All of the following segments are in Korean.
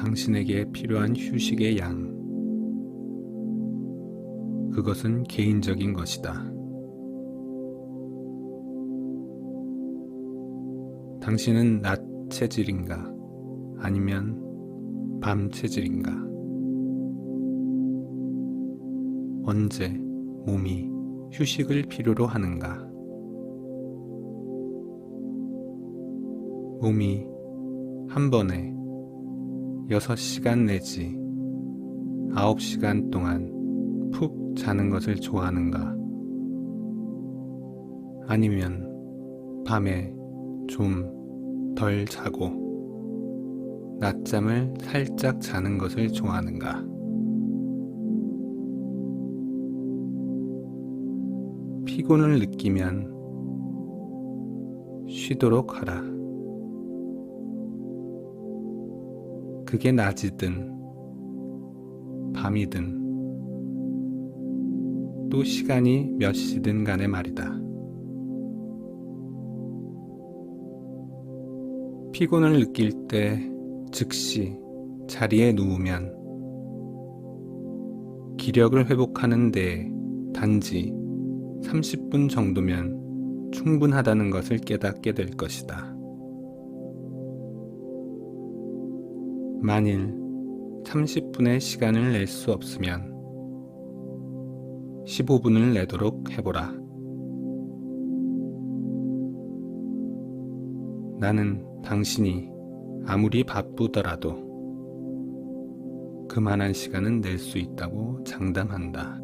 당신에게 필요한 휴식의 양. 그것은 개인적인 것이다. 당신은 낮 체질인가? 아니면 밤 체질인가? 언제 몸이 휴식을 필요로 하는가? 몸이 한 번에 6시간 내지 9시간 동안 푹 자는 것을 좋아하는가? 아니면 밤에 좀 덜 자고 낮잠을 살짝 자는 것을 좋아하는가? 피곤을 느끼면 쉬도록 하라. 그게 낮이든 밤이든 또 시간이 몇 시든 간에 말이다. 피곤을 느낄 때 즉시 자리에 누우면 기력을 회복하는 데 단지 30분 정도면 충분하다는 것을 깨닫게 될 것이다. 만일 30분의 시간을 낼 수 없으면 15분을 내도록 해보라. 나는 당신이 아무리 바쁘더라도 그만한 시간은 낼 수 있다고 장담한다.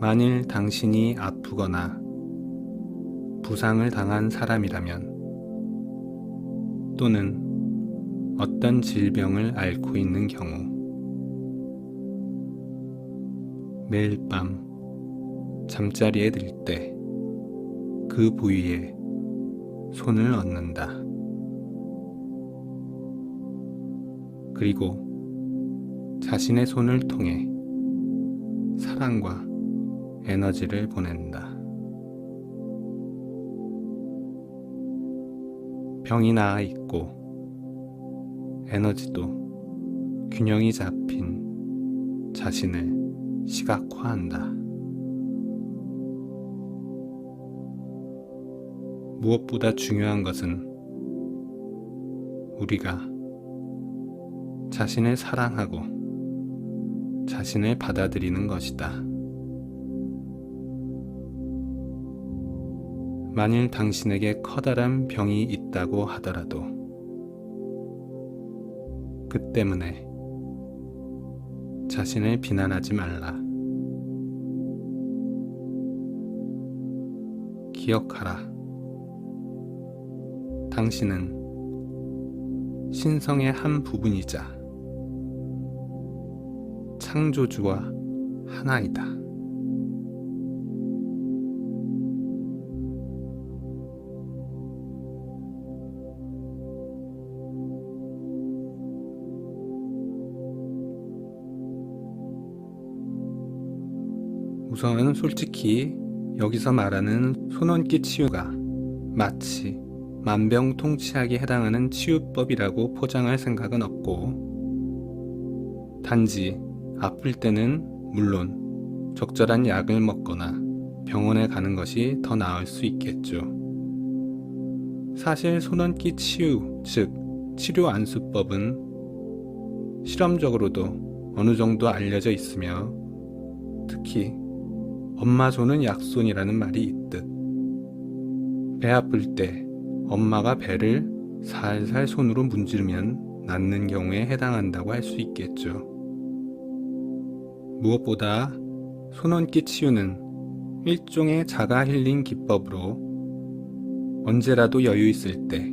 만일 당신이 아프거나 부상을 당한 사람이라면 또는 어떤 질병을 앓고 있는 경우 매일 밤 잠자리에 들 때 그 부위에 손을 얹는다. 그리고 자신의 손을 통해 사랑과 에너지를 보낸다. 병이 나아 있고 에너지도 균형이 잡힌 자신을 시각화한다. 무엇보다 중요한 것은 우리가 자신을 사랑하고 자신을 받아들이는 것이다. 만일 당신에게 커다란 병이 있다고 하더라도 그 때문에 자신을 비난하지 말라. 기억하라. 당신은 신성의 한 부분이자 창조주와 하나이다. 우선 솔직히 여기서 말하는 손원기 치유가 마치 만병통치약에 해당하는 치유법이라고 포장할 생각은 없고 단지 아플 때는 물론 적절한 약을 먹거나 병원에 가는 것이 더 나을 수 있겠죠. 사실 손원기 치유, 즉 치료 안수법은 실험적으로도 어느 정도 알려져 있으며 특히 엄마 손은 약손이라는 말이 있듯 배 아플 때 엄마가 배를 살살 손으로 문지르면 낫는 경우에 해당한다고 할 수 있겠죠. 무엇보다 손원기 치유는 일종의 자가 힐링 기법으로 언제라도 여유 있을 때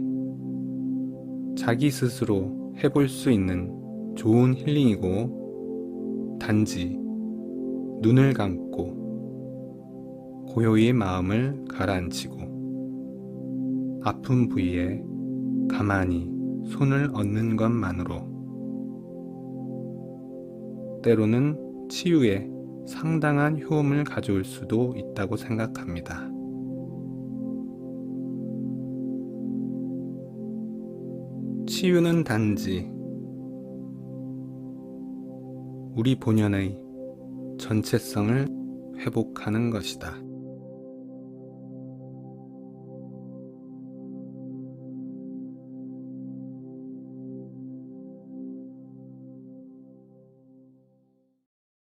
자기 스스로 해볼 수 있는 좋은 힐링이고 단지 눈을 감고 고요히 마음을 가라앉히고 아픈 부위에 가만히 손을 얹는 것만으로 때로는 치유에 상당한 효험을 가져올 수도 있다고 생각합니다. 치유는 단지 우리 본연의 전체성을 회복하는 것이다.